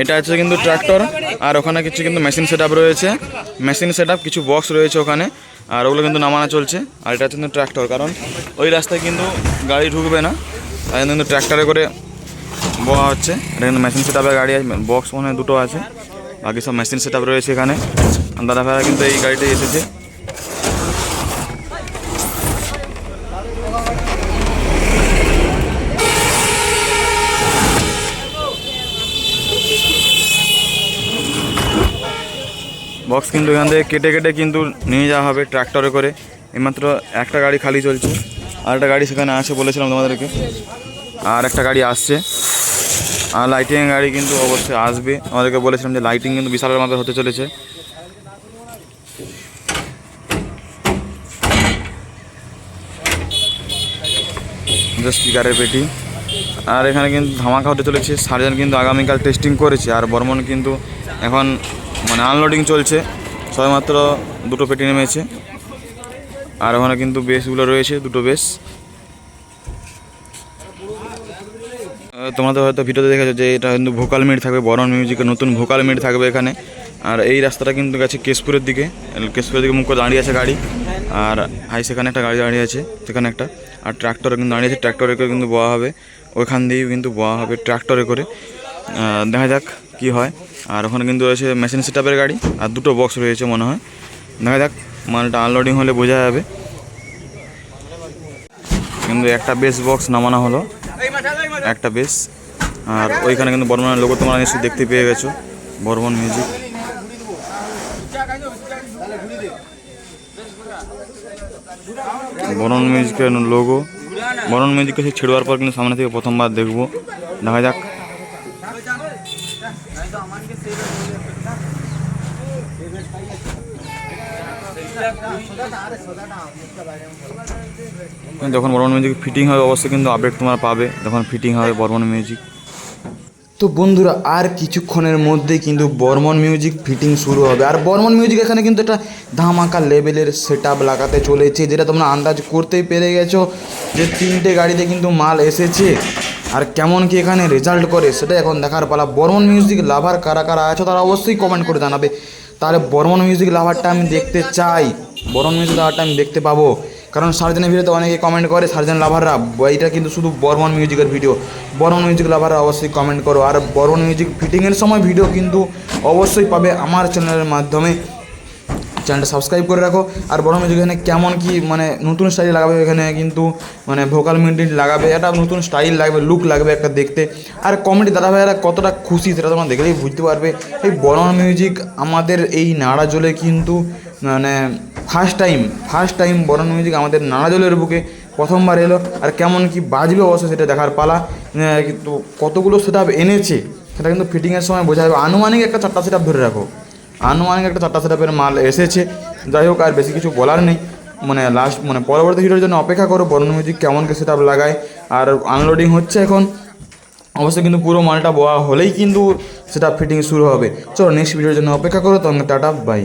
এটা হচ্ছে কিন্তু ট্র্যাক্টর আর ওখানে কিছু কিন্তু মেশিন সেট রয়েছে। মেশিন সেট কিছু বক্স রয়েছে ওখানে, আর ওগুলো কিন্তু নামানো চলছে। আর এটা হচ্ছে কিন্তু ট্র্যাক্টর কারণ ওই রাস্তায় কিন্তু গাড়ি ঢুকবে না। তাই জন্য কিন্তু ট্র্যাক্টরে করে বোয়া হচ্ছে। এটা কিন্তু মেশিন সেট গাড়ি বক্স মনে দুটো আছে। বাকি সব মেশিন সেট রয়েছে এখানে। দাদা ভাইরা কিন্তু এই গাড়িটাই এসেছে। বক্স কিন্তু এখান থেকে কেটে কেটে কিন্তু নিয়ে যাওয়া হবে ট্র্যাক্টরে করে। এইমাত্র একটা গাড়ি খালি চলছে, আর একটা গাড়ি সেখানে আছে বলেছিলাম তোমাদেরকে। আর একটা গাড়ি আসছে। আর লাইটিং গাড়ি কিন্তু অবশ্যই আসবে। আমাদেরকে বলেছিলাম যে লাইটিং কিন্তু বিশালের মতো হতে চলেছে। স্পিকারের পেটি। আর এখানে কিন্তু ধামাকা হতে চলেছে। সার্জন কিন্তু আগামীকাল টেস্টিং করেছে। আর বর্মন কিন্তু এখন মানে আনলোডিং চলছে। সবেমাত্র দুটো পেটি নেমেছে। আর ওখানে কিন্তু বেসগুলো রয়েছে দুটো বেস। আহ, তোমরা তো হয়তো ভিডিওতে দেখেছ যে এটা কিন্তু ভোকাল মিট থাকবে বরণ মিউজিকের নতুন ভোকাল মিট থাকবে এখানে। আর এই রাস্তাটা কিন্তু গেছে কেশপুরের দিকে। কেশপুরের দিকে মুখ দাঁড়িয়ে আছে গাড়ি। আর হাই সেখানে একটা গাড়ি দাঁড়িয়ে আছে সেখানে একটা। আর ট্র্যাক্টরে কিন্তু দাঁড়িয়ে আছে ট্র্যাক্টরে করে কিন্তু বোয়া হবে। ওইখান দিয়েই কিন্তু বোয়া হবে ট্র্যাক্টরে করে। দেখা যাক। কি হয়? আর ওখানে কিন্তু রয়েছে মেশিন সেটআপের গাড়ি, আর দুটো বক্স রয়েছে মনে হয়। দেখা যাক, মালটা আনলোডিং হলে বোঝা যাবে। কিন্তু একটা বেস বক্স নামানো হলো, একটা বেস আর ওইখানে কিন্তু বর্মনের লোগো তোমরা নিশ্চয়ই দেখতে পেয়ে গেছো, বর্মন মিউজিক বরণ মিউজিকের লোগো বরণ মিউজিককে সে ছেড়বার পর কিন্তু সামনে থেকে প্রথমবার দেখব। দেখা যাক। যখন বর্মন মিউজিক ফিটিং হবে অবশ্যই কিন্তু আপডেট তোমরা পাবে। যখন ফিটিং হবে বর্মন মিউজিক তো বন্ধুরা আর কিছুক্ষণের মধ্যেই কিন্তু বর্মন মিউজিক ফিটিং শুরু হবে। আর বর্মন মিউজিক এখানে কিন্তু একটা ধামাকা লেভেলের সেট লাগাতে চলেছে যেটা তোমরা আন্দাজ করতেই পেরে গেছো যে তিনটে গাড়িতে কিন্তু মাল এসেছে। আর কেমন কি এখানে রেজাল্ট করে সেটা এখন দেখার পালা। বর্মন মিউজিক লাভার কারা কারা আছো তারা অবশ্যই কমেন্ট করে জানাবে। তাহলে বর্মন মিউজিক লাভারটা আমি দেখতে চাই। বর্মন মিউজিক লাভারটা আমি দেখতে পাবো। কারণ সার্জেনের ভিডিওতে অনেকে কমেন্ট করে সার্জেন লাভাররা এইটা কিন্তু শুধু বর্মন মিউজিকের ভিডিও বর্মন মিউজিক লাভাররা অবশ্যই কমেন্ট করো। আর বর্মন মিউজিক ফিটিংয়ের সময় ভিডিও কিন্তু অবশ্যই পাবে আমার চ্যানেলের মাধ্যমে। চ্যানেলটা সাবস্ক্রাইব করে রাখো। আর বড় মিউজিক এখানে কেমন কি মানে নতুন স্টাইল লাগাবে এখানে কিন্তু মানে ভোকাল মিউজিক লাগাবে, একটা নতুন স্টাইল লাগবে লুক লাগবে একটা দেখতে। আর কমেডি দাদা ভাইয়েরা কতটা খুশি সেটা তোমরা দেখলেই বুঝতে পারবে। এই বর্ণ মিউজিক আমাদের এই নাড়া জলে কিন্তু মানে ফার্স্ট টাইম ফার্স্ট টাইম বরণ মিউজিক আমাদের নাড়া জলের বুকে প্রথমবার এলো। আর কেমন কি বাজবে অবশ্য সেটা দেখার পালা। কিন্তু কতগুলো সেট এনেছে, সেটা কিন্তু ফিটিংয়ের সময় বোঝা যাবে। আনুমানিক একটা চারটা সেট ধরে রাখো। আনুমানিক একটা চারটা সেট মাল এসেছে। যাই হোক, আর বেশি কিছু বলার নেই। মানে লাস্ট মানে পরবর্তী ভিডিওর জন্য অপেক্ষা করো, বর্ণ মিউজিক কেমন কি সেট লাগায়। আর আনলোডিং হচ্ছে এখন। অবশ্যই কিন্তু পুরো মালটা বোয়া হলেই কিন্তু সেটা ফিটিং শুরু হবে। চলো নেক্সট ভিডিওর জন্য অপেক্ষা করো তখন টাটা বাই